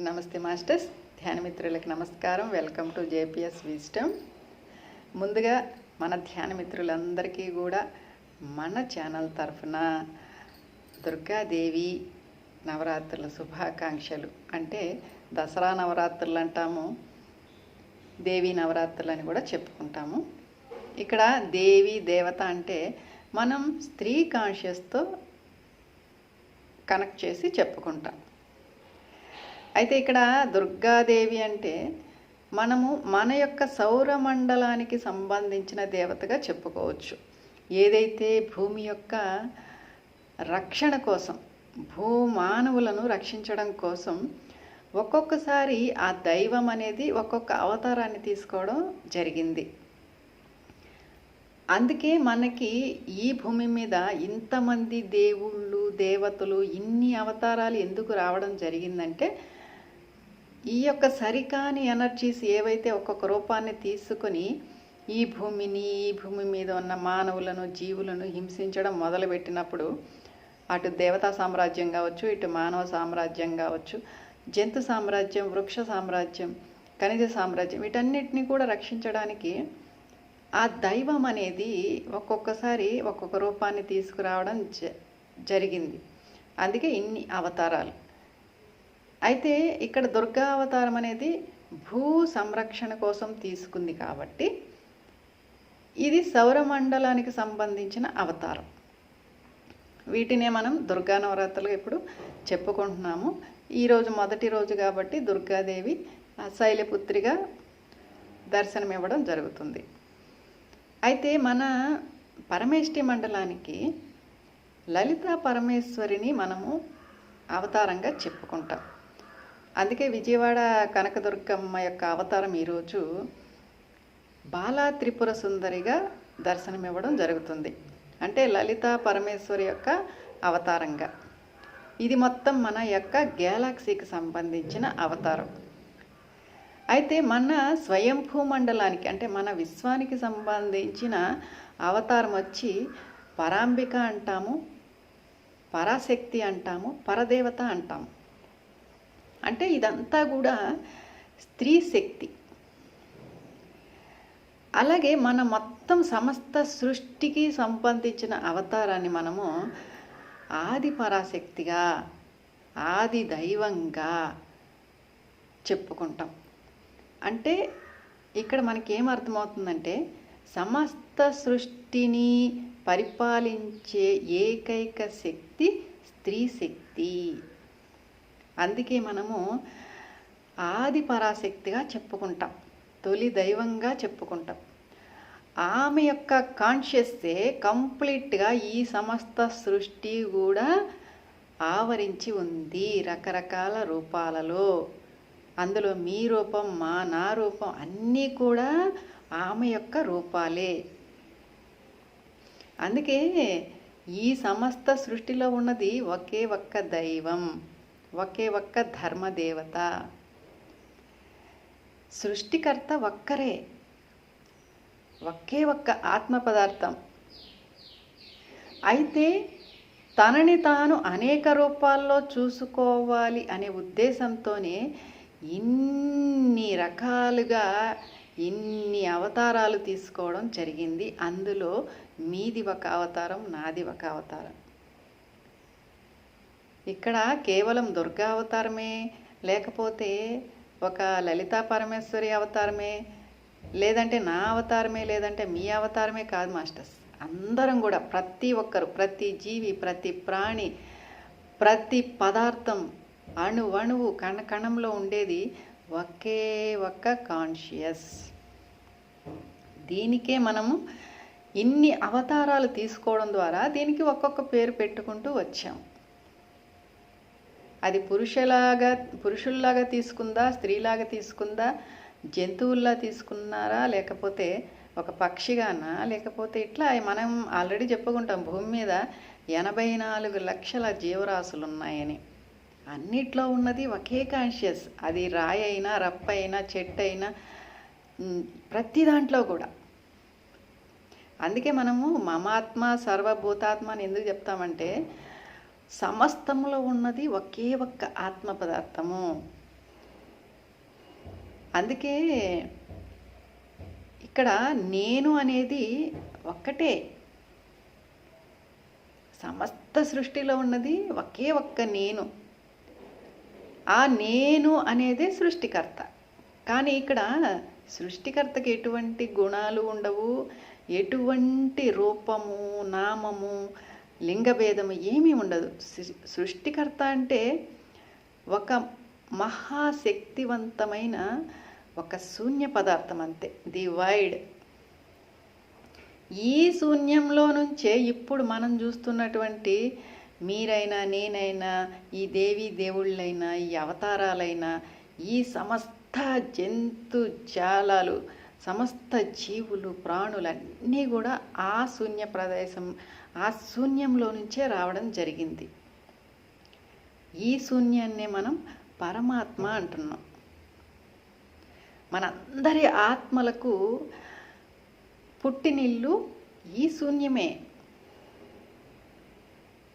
నమస్తే మాస్టర్స్. ధ్యానమిత్రులకి నమస్కారం. Welcome to JPS wisdom ముందుగా మన ధ్యానమిత్రులందరికీ కూడా మన ఛానల్ తరఫున దుర్గాదేవి నవరాత్రుల శుభాకాంక్షలు. అంటే దసరా నవరాత్రులు అంటాము దేవి నవరాత్రులు అని కూడా చెప్పుకుంటాము. ఇక్కడ దేవి దేవత అంటే మనం స్త్రీ కాన్షియస్తో కనెక్ట్ చేసి చెప్పుకుంటాం. అయితే ఇక్కడ దుర్గాదేవి అంటే మనము మన యొక్క సౌరమండలానికి సంబంధించిన దేవతగా చెప్పుకోవచ్చు. ఏదైతే భూమి యొక్క రక్షణ కోసం భూమానవులను రక్షించడం కోసం ఒక్కొక్కసారి ఆ దైవం అనేది ఒక్కొక్క అవతారాన్ని తీసుకోవడం జరిగింది. అందుకే మనకి ఈ భూమి మీద ఇంతమంది దేవుళ్ళు దేవతలు ఇన్ని అవతారాలు ఎందుకు రావడం జరిగిందంటే ఈ యొక్క సరికాని ఎనర్జీస్ ఏవైతే ఒక్కొక్క రూపాన్ని తీసుకొని ఈ భూమిని ఈ భూమి మీద ఉన్న మానవులను జీవులను హింసించడం మొదలుపెట్టినప్పుడు అటు దేవతా సామ్రాజ్యం కావచ్చు ఇటు మానవ సామ్రాజ్యం కావచ్చు జంతు సామ్రాజ్యం వృక్ష సామ్రాజ్యం ఖనిజ సామ్రాజ్యం వీటన్నిటిని కూడా రక్షించడానికి ఆ దైవం అనేది ఒక్కొక్కసారి ఒక్కొక్క రూపాన్ని తీసుకురావడం జ జరిగింది. అందుకే ఇన్ని అవతారాలు. అయితే ఇక్కడ దుర్గా అవతారం అనేది భూ సంరక్షణ కోసం తీసుకుంది కాబట్టి ఇది సౌరమండలానికి సంబంధించిన అవతారం. వీటినే మనం దుర్గా నవరాత్రులు ఇప్పుడు చెప్పుకుంటున్నాము. ఈరోజు మొదటి రోజు కాబట్టి దుర్గాదేవి ఆ శైలపుత్రిగా దర్శనమివ్వడం జరుగుతుంది. అయితే మన పరమేష్టి మండలానికి లలితా పరమేశ్వరిని మనము అవతారంగా చెప్పుకుంటాం. అందుకే విజయవాడ కనకదుర్గమ్మ యొక్క అవతారం ఈరోజు బాలా త్రిపుర సుందరిగా దర్శనమివ్వడం జరుగుతుంది. అంటే లలిత పరమేశ్వరి యొక్క అవతారంగా. ఇది మొత్తం మన యొక్క గ్యాలక్సీకి సంబంధించిన అవతారం. అయితే మన స్వయంభూ మండలానికి అంటే మన విశ్వానికి సంబంధించిన అవతారం వచ్చి పరాంబిక అంటాము పరాశక్తి అంటాము పరదేవత అంటాము. అంటే ఇదంతా కూడా స్త్రీ శక్తి. అలాగే మన మొత్తం సమస్త సృష్టికి సంబంధించిన అవతారాన్ని మనము ఆది పరాశక్తిగా ఆది దైవంగా చెప్పుకుంటాం. అంటే ఇక్కడ మనకి ఏం అర్థమవుతుందంటే సమస్త సృష్టిని పరిపాలించే ఏకైక శక్తి స్త్రీ శక్తి. అందుకే మనము ఆది పరాశక్తిగా చెప్పుకుంటాం తొలి దైవంగా చెప్పుకుంటాం. ఆమె యొక్క కాన్షియస్సే కంప్లీట్గా ఈ సమస్త సృష్టి కూడా ఆవరించి ఉంది రకరకాల రూపాలలో. అందులో మీ రూపం మా నా రూపం అన్నీ కూడా ఆమె యొక్క రూపాలే. అందుకే ఈ సమస్త సృష్టిలో ఉన్నది ఒకే ఒక్క దైవం. ఒకే ఒక్క ధర్మదేవత. సృష్టికర్త ఒక్కరే ఒకే ఒక్క ఆత్మ పదార్థం. అయితే తనని తాను అనేక రూపాల్లో చూసుకోవాలి అనే ఉద్దేశంతోనే ఇన్ని రకాలుగా ఇన్ని అవతారాలు తీసుకోవడం జరిగింది. అందులో మీది ఒక అవతారం నాది ఒక అవతారం. ఇక్కడ కేవలం దుర్గా అవతారమే లేకపోతే ఒక లలితా పరమేశ్వరి అవతారమే లేదంటే నా అవతారమే లేదంటే మీ అవతారమే కాదు మాస్టర్స్. అందరం కూడా ప్రతి ఒక్కరు ప్రతి జీవి ప్రతి ప్రాణి ప్రతి పదార్థం అణు అణువు కణ కణంలో ఉండేది ఒకే ఒక్క కాన్షియస్. దీనికే మనము ఇన్ని అవతారాలు తీసుకోవడం ద్వారా దీనికి ఒక్కొక్క పేరు పెట్టుకుంటూ వచ్చాం. అది పురుషలాగా పురుషుల్లాగా తీసుకుందా స్త్రీలాగా తీసుకుందా జంతువుల్లా తీసుకున్నారా లేకపోతే ఒక పక్షిగానా లేకపోతే ఇట్లా మనం ఆల్రెడీ చెప్పుకుంటాం భూమి మీద ఎనభై నాలుగు లక్షల జీవరాశులు ఉన్నాయని అన్నిట్లో ఉన్నది ఒకే కాన్షియస్ అది రాయి అయినా రప్ప అయినా చెట్టు అయినా ప్రతి దాంట్లో కూడా. అందుకే మనము మమాత్మ సర్వభూతాత్మ అని ఎందుకు చెప్తామంటే సమస్తములో ఉన్నది ఒకే ఒక్క ఆత్మ పదార్థము అందుకే ఇక్కడ నేను అనేది ఒక్కటే. సమస్త సృష్టిలో ఉన్నది ఒకే ఒక్క నేను. ఆ నేను అనేదే సృష్టికర్త. కానీ ఇక్కడ సృష్టికర్తకి ఎటువంటి గుణాలు ఉండవు. ఎటువంటి రూపము నామము లింగభేదము ఏమీ ఉండదు. సృష్టికర్త అంటే ఒక మహాశక్తివంతమైన ఒక శూన్య పదార్థం అంతే. The void. ఈ శూన్యంలో నుంచే ఇప్పుడు మనం చూస్తున్నటువంటి మీరైనా నేనైనా ఈ దేవి దేవుళ్ళైనా ఈ అవతారాలైనా ఈ సమస్త జంతు జాలాలు సమస్త జీవులు ప్రాణులన్నీ కూడా ఆ శూన్య ప్రదేశం ఆ శూన్యంలో నుంచే రావడం జరిగింది. ఈ శూన్యాన్నే మనం పరమాత్మ అంటున్నాం. మనందరి ఆత్మలకు పుట్టినిల్లు ఈ శూన్యమే.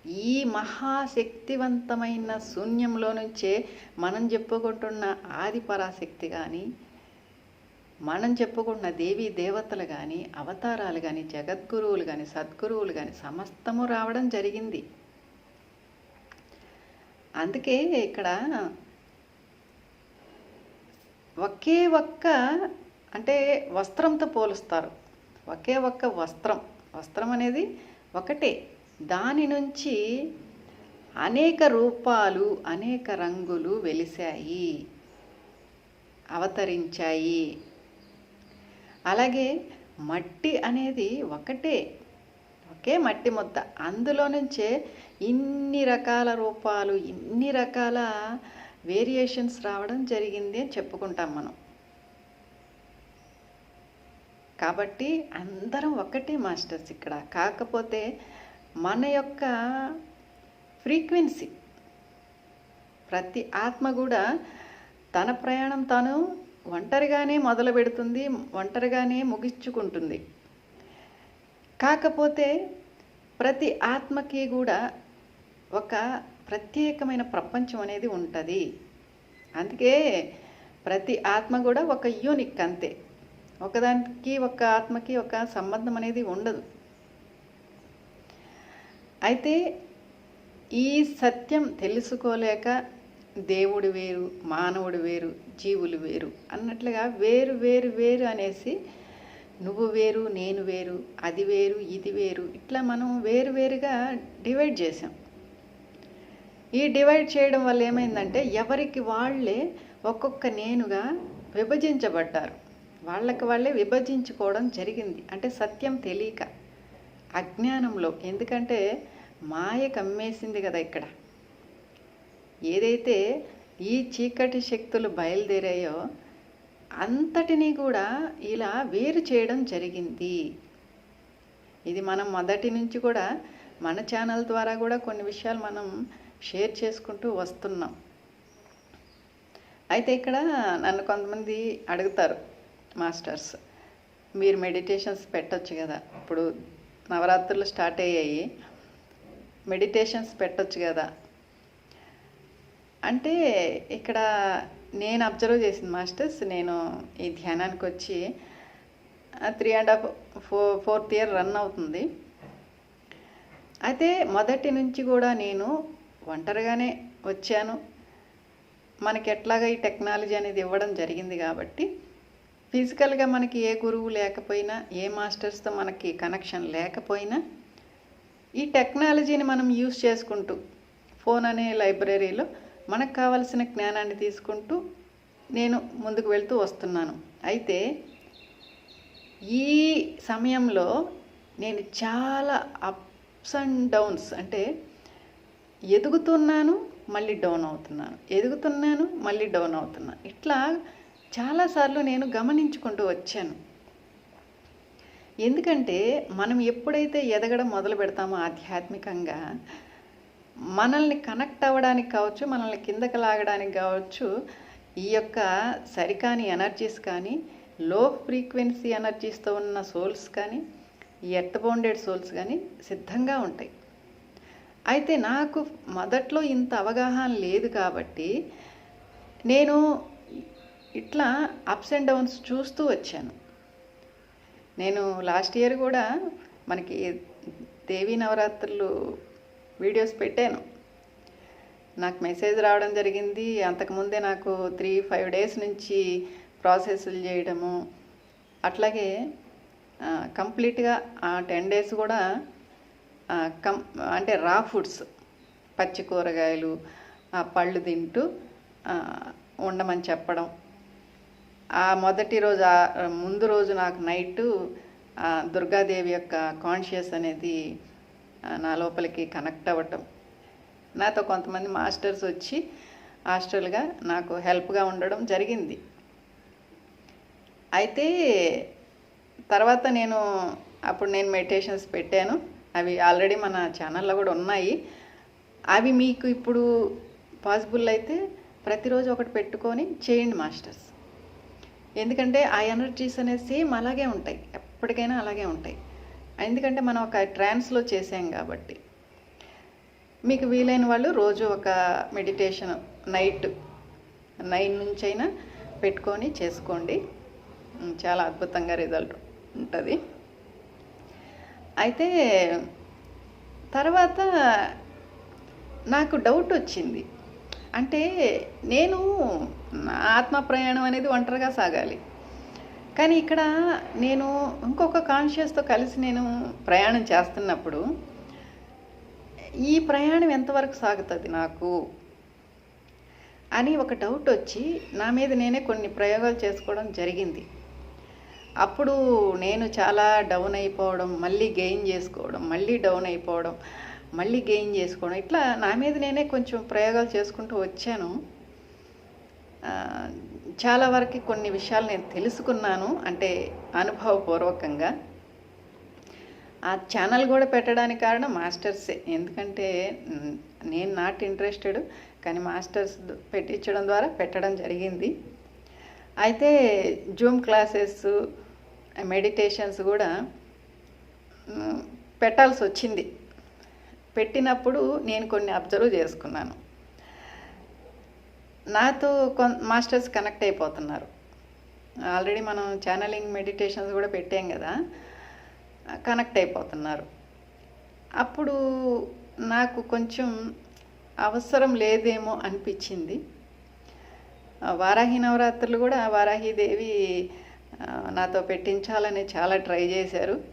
ఈ మహాశక్తివంతమైన శూన్యంలో నుంచే మనం చెప్పుకుంటున్న ఆది పరాశక్తి కానీ మనం చెప్పుకున్న దేవీ దేవతలు కానీ అవతారాలు కానీ జగద్గురువులు కానీ సద్గురువులు కానీ సమస్తము రావడం జరిగింది. అందుకే ఇక్కడ ఒకే ఒక్క అంటే వస్త్రంతో పోలుస్తారు. ఒకే ఒక్క వస్త్రం. వస్త్రం అనేది ఒకటే. దాని నుంచి అనేక రూపాలు అనేక రంగులు వెలిశాయి అవతరించాయి. అలాగే మట్టి అనేది ఒకటే ఒకే మట్టి ముద్ద. అందులో నుంచే ఇన్ని రకాల రూపాలు ఇన్ని రకాల వేరియేషన్స్ రావడం జరిగింది అని చెప్పుకుంటాం మనం. కాబట్టి అందరం ఒకటే మాస్టర్స్ ఇక్కడ. కాకపోతే మన యొక్క ఫ్రీక్వెన్సీ ప్రతి ఆత్మ కూడా తన ప్రయాణం తాను ఒంటరిగానే మొదలు పెడుతుంది ఒంటరిగానే ముగించుకుంటుంది. కాకపోతే ప్రతి ఆత్మకి కూడా ఒక ప్రత్యేకమైన ప్రపంచం అనేది ఉంటుంది. అందుకే ప్రతి ఆత్మ కూడా ఒక యూనిక్ అంతే. ఒకదానికి ఒక ఆత్మకి ఒక సంబంధం అనేది ఉండదు. అయితే ఈ సత్యం తెలుసుకోలేక దేవుడు వేరు మానవుడు వేరు జీవులు వేరు అన్నట్లుగా వేరు వేరు వేరు అనేసి నువ్వు వేరు నేను వేరు అది వేరు ఇది వేరు ఇట్లా మనం వేరు వేరుగా డివైడ్ చేసాం ఈ డివైడ్ చేయడం వల్ల ఏమైందంటే ఎవరికి వాళ్ళే ఒక్కొక్క నేనుగా విభజించబడ్డారు. వాళ్ళకి వాళ్ళే విభజించుకోవడం జరిగింది. అంటే సత్యం తెలియక అజ్ఞానంలో. ఎందుకంటే మాయ కమ్మేసింది కదా ఇక్కడ. ఏదైతే ఈ చీకటి శక్తులు బయలుదేరాయో అంతటినీ కూడా ఇలా వేరు చేయడం జరిగింది. ఇది మనం మొదటి నుంచి కూడా మన ఛానల్ ద్వారా కూడా కొన్ని విషయాలు మనం షేర్ చేసుకుంటూ వస్తున్నాం. అయితే ఇక్కడ నన్ను కొంతమంది అడుగుతారు మాస్టర్స్ మీరు మెడిటేషన్స్ పెట్టచ్చు కదా. ఇప్పుడు నవరాత్రులు స్టార్ట్ అయ్యాయి. మెడిటేషన్స్ పెట్టచ్చు కదా. అంటే ఇక్కడ నేను అబ్జర్వ్ చేసిన మాస్టర్స్ నేను ఈ ధ్యానానికి వచ్చి three and half four fourth year run అవుతుంది. అయితే మొదటి నుంచి కూడా నేను ఒంటరిగానే వచ్చాను. మనకి ఎట్లాగా ఈ టెక్నాలజీ అనేది ఇవ్వడం జరిగింది కాబట్టి ఫిజికల్గా మనకి ఏ గురువు లేకపోయినా ఏ మాస్టర్స్తో మనకి కనెక్షన్ లేకపోయినా ఈ టెక్నాలజీని మనం యూస్ చేసుకుంటూ ఫోన్ అనే లైబ్రరీలో మనకు కావలసిన జ్ఞానాన్ని తీసుకుంటూ నేను ముందుకు వెళ్తూ వస్తున్నాను. అయితే ఈ సమయంలో నేను చాలా అప్స్ అండ్ డౌన్స్ అంటే ఎదుగుతున్నాను మళ్ళీ డౌన్ అవుతున్నాను. ఎదుగుతున్నాను మళ్ళీ డౌన్ అవుతున్నాను. ఇట్లా చాలాసార్లు నేను గమనించుకుంటూ వచ్చాను. ఎందుకంటే మనం ఎప్పుడైతే ఎదగడం మొదలు పెడతామో ఆధ్యాత్మికంగా మనల్ని కనెక్ట్ అవ్వడానికి కావచ్చు మనల్ని కిందకి లాగడానికి కావచ్చు ఈ యొక్క సరికాని ఎనర్జీస్ కానీ లో ఫ్రీక్వెన్సీ ఎనర్జీస్తో ఉన్న సోల్స్ కానీ ఈ ఎర్త్ బౌండెడ్ సోల్స్ కానీ సిద్ధంగా ఉంటాయి. అయితే నాకు మొదట్లో ఇంత అవగాహన లేదు కాబట్టి నేను ఇట్లా అప్స్ అండ్ డౌన్స్ చూస్తూ వచ్చాను. నేను లాస్ట్ ఇయర్ కూడా మనకి దేవీ నవరాత్రులు వీడియోస్ పెట్టాను. నాకు మెసేజ్ రావడం జరిగింది. అంతకుముందే నాకు త్రీ ఫైవ్ డేస్ నుంచి ప్రాసెస్లు చేయడము. అట్లాగే కంప్లీట్గా ఆ టెన్ డేస్ కూడా కం అంటే రా ఫుడ్స్ పచ్చి కూరగాయలు ఆ, పళ్ళు తింటూ ఉండమని చెప్పడం. ఆ మొదటి రోజు ఆ ముందు రోజు నాకు నైట్ దుర్గాదేవి యొక్క కాన్షియస్ అనేది నా లోపలికి కనెక్ట్ అవ్వటం. నాతో కొంతమంది మాస్టర్స్ వచ్చి హాస్టల్గా నాకు హెల్ప్గా ఉండడం జరిగింది. అయితే తర్వాత నేను అప్పుడు నేను మెడిటేషన్స్ పెట్టాను. అవి ఆల్రెడీ మన ఛానల్లో కూడా ఉన్నాయి. అవి మీకు ఇప్పుడు పాసిబుల్ అయితే ప్రతిరోజు ఒకటి పెట్టుకొని చేయండి మాస్టర్స్. ఎందుకంటే ఆ ఎనర్జీస్ అనేది సేమ్ అలాగే ఉంటాయి. ఎప్పటికైనా అలాగే ఉంటాయి. ఎందుకంటే మనం ఒక ట్రాన్స్లో చేసాం కాబట్టి. మీకు వీలైన వాళ్ళు రోజు ఒక మెడిటేషన్ నైట్ నైన్ నుంచి అయినా పెట్టుకొని చేసుకోండి. చాలా అద్భుతంగా రిజల్ట్ ఉంటుంది. అయితే తర్వాత నాకు డౌట్ వచ్చింది. అంటే నేను నా ఆత్మ ప్రయాణం అనేది ఒంటరిగా సాగాలి. కానీ ఇక్కడ నేను ఇంకొక కాన్షియస్తో కలిసి నేను ప్రయాణం చేస్తున్నప్పుడు ఈ ప్రయాణం ఎంతవరకు సాగుతుంది నాకు అని ఒక డౌట్ వచ్చి నా మీద నేనే కొన్ని ప్రయోగాలు చేసుకోవడం జరిగింది. అప్పుడు నేను చాలా డౌన్ అయిపోవడం మళ్ళీ గెయిన్ చేసుకోవడం మళ్ళీ డౌన్ అయిపోవడం మళ్ళీ గెయిన్ చేసుకోవడం ఇట్లా నా మీద నేనే కొంచెం ప్రయోగాలు చేసుకుంటూ వచ్చాను. చాలా వరకు కొన్ని విషయాలు నేను తెలుసుకున్నాను అంటే అనుభవపూర్వకంగా. ఆ ఛానల్ కూడా పెట్టడానికి కారణం మాస్టర్సే. ఎందుకంటే నేను నాట్ ఇంట్రెస్టెడ్ కానీ మాస్టర్స్ పెట్టించడం ద్వారా పెట్టడం జరిగింది. అయితే జూమ్ క్లాసెస్ మెడిటేషన్స్ కూడా పెట్టాల్సి వచ్చింది. పెట్టినప్పుడు నేను కొన్ని అబ్జర్వ్ చేసుకున్నాను. నాతో కొన్ మాస్టర్స్ కనెక్ట్ అయిపోతున్నారు. ఆల్రెడీ మనం ఛానలింగ్ మెడిటేషన్స్ కూడా పెట్టాం కదా కనెక్ట్ అయిపోతున్నారు. అప్పుడు నాకు కొంచెం అవసరం లేదేమో అనిపించింది. వారాహి నవరాత్రులు కూడా వారాహీదేవి నాతో పెట్టించాలని చాలా ట్రై చేశారు.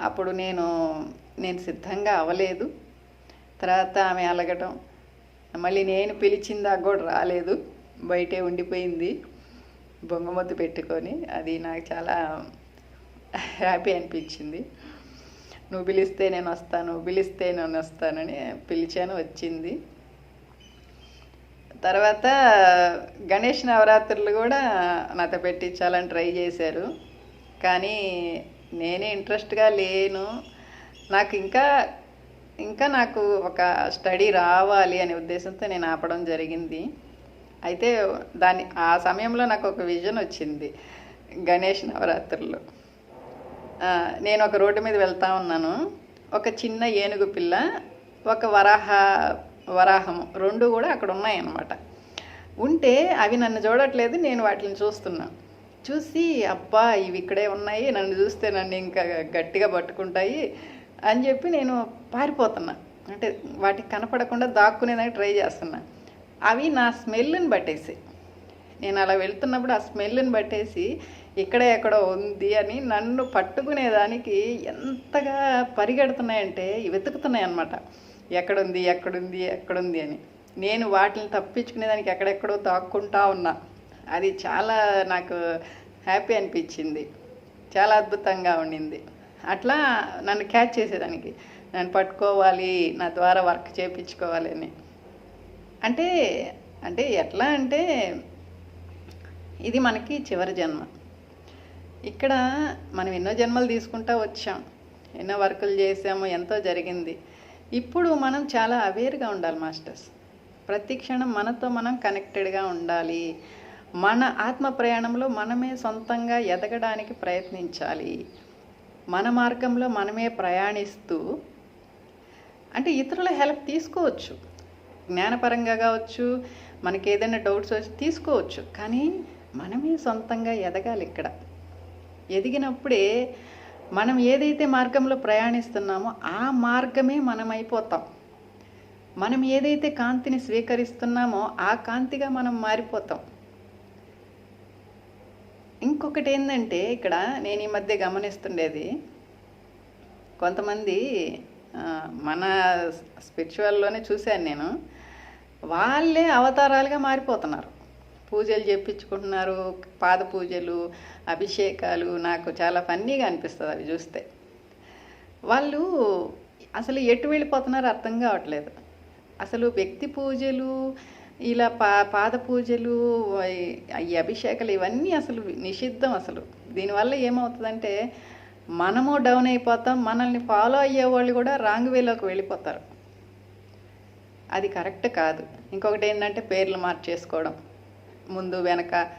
అప్పుడు నేను నేను సిద్ధంగా అవ్వలేదు. తర్వాత ఆమె అలగటం మళ్ళీ నేను పిలిచిందా కూడా రాలేదు. బయటే ఉండిపోయింది. బొంగమొద్దు పెట్టుకొని. అది నాకు చాలా హ్యాపీ అనిపించింది. నువ్వు పిలిస్తే నేను వస్తాను పిలిస్తే నేను వస్తానని పిలిచాను వచ్చింది. తర్వాత గణేష్ నవరాత్రులు కూడా నాతో పెట్టించాలని ట్రై చేశారు. కానీ నేనే ఇంట్రెస్ట్గా లేను. నాకు ఇంకా ఇంకా నాకు ఒక స్టడీ రావాలి అనే ఉద్దేశంతో నేను ఆపడం జరిగింది. అయితే దాని ఆ సమయంలో నాకు ఒక విజన్ వచ్చింది గణేష్ నవరాత్రులు నేను ఒక రోడ్డు మీద వెళ్తా ఉన్నాను. ఒక చిన్న ఏనుగు పిల్ల ఒక వరాహ వరాహము రెండు కూడా అక్కడ ఉన్నాయన్నమాట. ఉంటే అవి నన్ను చూడట్లేదు నేను వాటిని చూస్తున్నాను చూసి అబ్బా ఇవి ఇక్కడే ఉన్నాయి నన్ను చూస్తే నన్ను ఇంకా గట్టిగా పట్టుకుంటాయి అని చెప్పి నేను పారిపోతున్నా. అంటే వాటికి కనపడకుండా దాక్కునేదానికి ట్రై చేస్తున్నా. అవి నా స్మెల్ని పట్టేసి నేను అలా వెళ్తున్నప్పుడు ఆ స్మెల్ని పట్టేసి ఇక్కడే ఎక్కడో ఉంది అని నన్ను పట్టుకునేదానికి ఎంతగా పరిగెడుతున్నాయంటే వెతుకుతున్నాయి అనమాట ఎక్కడుంది ఎక్కడుంది ఎక్కడుంది అని. నేను వాటిని తప్పించుకునేదానికి ఎక్కడెక్కడో దాక్కుంటా ఉన్నా. అది చాలా నాకు హ్యాపీ అనిపించింది. చాలా అద్భుతంగా ఉండింది. అట్లా నన్ను క్యాచ్ చేసేదానికి. నన్ను పట్టుకోవాలి నా ద్వారా వర్క్ చేయించుకోవాలి అని. అంటే అంటే ఎట్లా అంటే ఇది మనకి చివరి జన్మ. ఇక్కడ మనం ఎన్నో జన్మలు తీసుకుంటా వచ్చాం. ఎన్నో వర్కులు చేసాము ఎంతో జరిగింది. ఇప్పుడు మనం చాలా అవేర్గా ఉండాలి మాస్టర్స్. ప్రతి క్షణం మనతో మనం కనెక్టెడ్గా ఉండాలి. మన ఆత్మ ప్రయాణంలో మనమే సొంతంగా ఎదగడానికి ప్రయత్నించాలి. మన మార్గంలో మనమే ప్రయాణిస్తూ అంటే ఇతరుల హెల్ప్ తీసుకోవచ్చు. జ్ఞానపరంగా కావచ్చు మనకి ఏదైనా డౌట్స్ వచ్చి తీసుకోవచ్చు. కానీ మనమే సొంతంగా ఎదగాలి ఇక్కడ. ఎదిగినప్పుడే మనం ఏదైతే మార్గంలో ప్రయాణిస్తున్నామో ఆ మార్గమే మనం అయిపోతాం మనం ఏదైతే కాంతిని స్వీకరిస్తున్నామో ఆ కాంతిగా మనం మారిపోతాం. ఇంకొకటి ఏంటంటే ఇక్కడ నేను ఈ మధ్య గమనిస్తుండేది కొంతమంది మన స్పిరిచువల్లోనే చూశాను నేను వాళ్ళే అవతారాలుగా మారిపోతున్నారు. పూజలు చెప్పించుకుంటున్నారు పాద పూజలు అభిషేకాలు నాకు చాలా ఫన్నీగా అనిపిస్తుంది అవి చూస్తే. వాళ్ళు అసలు ఎటు వెళ్ళిపోతున్నారో అర్థం కావట్లేదు. అసలు వ్యక్తి పూజలు ఇలా పా పాద పూజలు ఈ- అభిషేకాలు ఇవన్నీ అసలు నిషిద్ధం అసలు. దీనివల్ల ఏమవుతుందంటే మనము డౌన్ అయిపోతాం మనల్ని ఫాలో అయ్యే వాళ్ళు కూడా రాంగ్ వేలోకి వెళ్ళిపోతారు. అది కరెక్ట్ కాదు. ఇంకొకటి ఏంటంటే పేర్లు మార్చేసుకోవడం. ముందు వెనక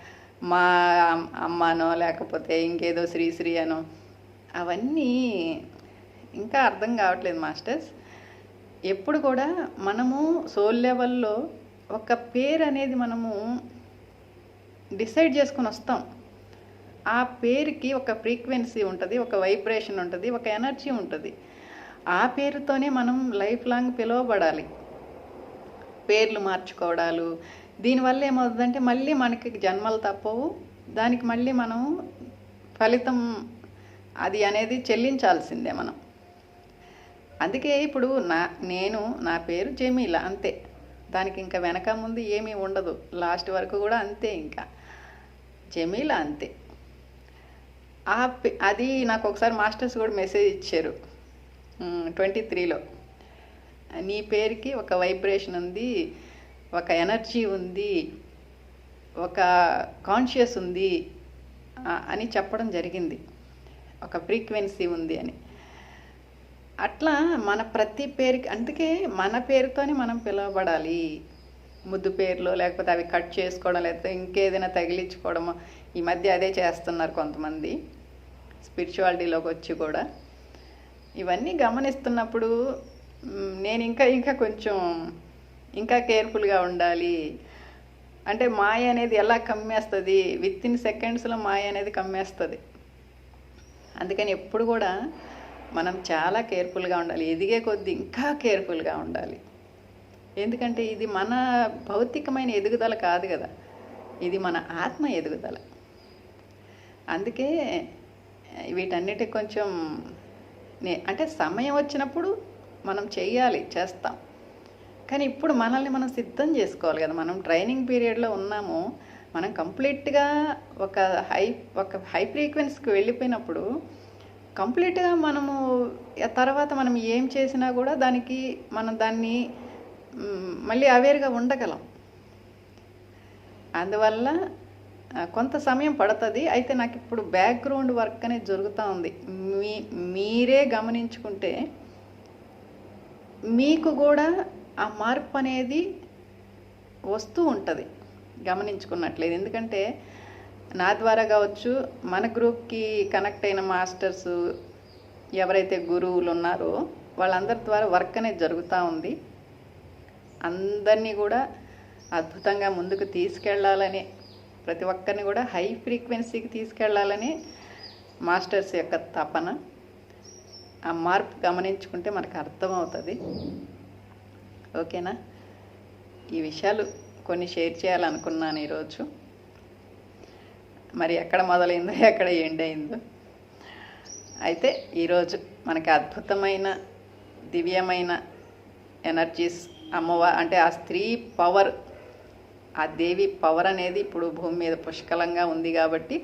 మా అమ్మనో లేకపోతే ఇంకేదో శ్రీశ్రీ అనో అవన్నీ ఇంకా అర్థం కావట్లేదు మాస్టర్స్. ఎప్పుడు కూడా మనము సోల్ లెవెల్లో ఒక పేరు అనేది మనము డిసైడ్ చేసుకొని వస్తాం. ఆ పేరుకి ఒక ఫ్రీక్వెన్సీ ఉంటుంది ఒక వైబ్రేషన్ ఉంటుంది ఒక ఎనర్జీ ఉంటుంది. ఆ పేరుతోనే మనం లైఫ్ లాంగ్ పిలువబడాలి. పేర్లు మార్చుకోవడాలు. దీనివల్ల ఏమవుతుందంటే మళ్ళీ మనకి జన్మలు తప్పవు. దానికి మళ్ళీ మనం ఫలితం అది అనేది చెల్లించాల్సిందే మనం. అందుకే ఇప్పుడు నా నేను నా పేరు జమీల అంతే. దానికి ఇంకా వెనక ముందు ఏమీ ఉండదు. లాస్ట్ వరకు కూడా అంతే ఇంకా. జమీల అంతే. ఆ అది నాకు ఒకసారి మాస్టర్స్ కూడా మెసేజ్ ఇచ్చారు. ట్వంటీ త్రీలో. నీ పేరుకి ఒక వైబ్రేషన్ ఉంది ఒక ఎనర్జీ ఉంది ఒక కాన్షియస్ ఉంది అని చెప్పడం జరిగింది. ఒక ఫ్రీక్వెన్సీ ఉంది అని. అట్లా మన ప్రతి పేరుకి అందుకే మన పేరుతోనే మనం పిలవబడాలి. ముద్దు పేర్లు లేకపోతే అవి కట్ చేసుకోవడం లేకపోతే ఇంకేదైనా తగిలించుకోవడము. ఈ మధ్య అదే చేస్తున్నారు కొంతమంది స్పిరిచువాలిటీలోకి వచ్చి కూడా. ఇవన్నీ గమనిస్తున్నప్పుడు నేను ఇంకా ఇంకా కొంచెం ఇంకా కేర్ఫుల్గా ఉండాలి. అంటే మాయ అనేది ఎలా కమ్మేస్తుంది? విత్ ఇన్ సెకండ్స్లో మాయ అనేది కమ్మేస్తుంది. అందుకని ఎప్పుడు కూడా మనం చాలా కేర్ఫుల్గా ఉండాలి. ఎదిగే కొద్దీ ఇంకా కేర్ఫుల్గా ఉండాలి. ఎందుకంటే ఇది మన భౌతికమైన ఎదుగుదల కాదు కదా. ఇది మన ఆత్మ ఎదుగుదల. అందుకే వీటన్నిటి కొంచెం నే అంటే సమయం వచ్చినప్పుడు మనం చెయ్యాలి చేస్తాం. కానీ ఇప్పుడు మనల్ని మనం సిద్ధం చేసుకోవాలి కదా. మనం ట్రైనింగ్ పీరియడ్లో ఉన్నాము. మనం కంప్లీట్గా ఒక హై ఒక హై ఫ్రీక్వెన్సీకి వెళ్ళిపోయినప్పుడు కంప్లీట్గా మనము తర్వాత మనం ఏం చేసినా కూడా దానికి మనం దాన్ని మళ్ళీ అవేర్గా ఉండగలం. అందువల్ల కొంత సమయం పడుతుంది. అయితే నాకు ఇప్పుడు బ్యాక్గ్రౌండ్ వర్క్ అనేది జరుగుతూ ఉంది. మీ మీరే గమనించుకుంటే మీకు కూడా ఆ మార్పు అనేది వస్తూ ఉంటుంది. గమనించుకున్నట్లేదు ఎందుకంటే నా ద్వారా కావచ్చు మన గ్రూప్కి కనెక్ట్ అయిన మాస్టర్స్ ఎవరైతే గురువులు ఉన్నారో వాళ్ళందరి ద్వారా వర్క్ అనేది జరుగుతూ ఉంది. అందరినీ కూడా అద్భుతంగా ముందుకు తీసుకెళ్ళాలని ప్రతి ఒక్కరిని కూడా హై ఫ్రీక్వెన్సీకి తీసుకెళ్ళాలని మాస్టర్స్ యొక్క తపన ఆ మార్పు గమనించుకుంటే మనకు అర్థమవుతుంది. ఓకేనా? ఈ విషయాలు కొన్ని షేర్ చేయాలనుకున్నాను ఈరోజు. మరి ఎక్కడ మొదలైందో ఎక్కడ ఎండ్ అయిందో. అయితే ఈరోజు మనకి అద్భుతమైన దివ్యమైన ఎనర్జీస్ అమ్మవ అంటే ఆ స్త్రీ పవర్ ఆ దేవి పవర్ అనేది ఇప్పుడు భూమి మీద పుష్కలంగా ఉంది కాబట్టి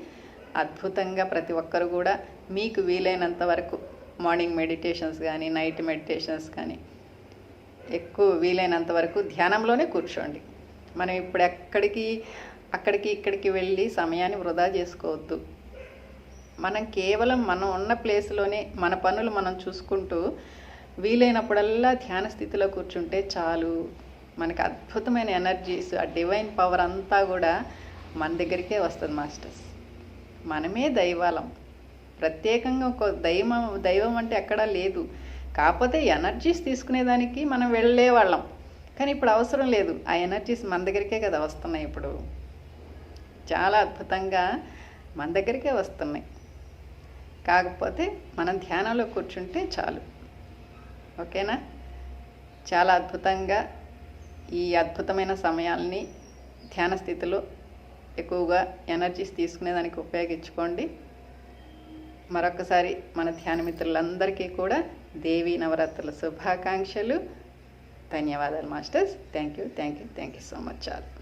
అద్భుతంగా ప్రతి ఒక్కరు కూడా మీకు వీలైనంత వరకు మార్నింగ్ మెడిటేషన్స్ కానీ నైట్ మెడిటేషన్స్ కానీ ఎక్కువ వీలైనంత వరకు ధ్యానంలోనే కూర్చోండి. మనం ఇప్పుడు ఎక్కడికి అక్కడికి ఇక్కడికి వెళ్ళి సమయాన్ని వృధా చేసుకోవద్దు. మనం కేవలం మనం ఉన్న ప్లేస్లోనే మన పనులు మనం చూసుకుంటూ వీలైనప్పుడల్లా ధ్యాన స్థితిలో కూర్చుంటే చాలు. మనకి అద్భుతమైన ఎనర్జీస్ ఆ డివైన్ పవర్ అంతా కూడా మన దగ్గరికే వస్తుంది మాస్టర్స్. మనమే దైవాలం. ప్రత్యేకంగా ఒక దైవం దైవం అంటే ఎక్కడా లేదు. కాకపోతే ఎనర్జీస్ తీసుకునేదానికి మనం వెళ్ళే వాళ్ళం కానీ ఇప్పుడు అవసరం లేదు. ఆ ఎనర్జీస్ మన దగ్గరికే కదా వస్తున్నాయి ఇప్పుడు. చాలా అద్భుతంగా మన దగ్గరికే వస్తున్నాయి. కాకపోతే మనం ధ్యానంలో కూర్చుంటే చాలు. ఓకేనా? చాలా అద్భుతంగా ఈ అద్భుతమైన సమయాల్ని ధ్యాన స్థితిలో ఎక్కువగా ఎనర్జీస్ తీసుకునేదానికి ఉపయోగించుకోండి. మరొకసారి మన ధ్యాన మిత్రులందరికీ కూడా దేవీ నవరాత్రుల శుభాకాంక్షలు. ధన్యవాదాలు masters. Thank you thank you thank you so much చాలు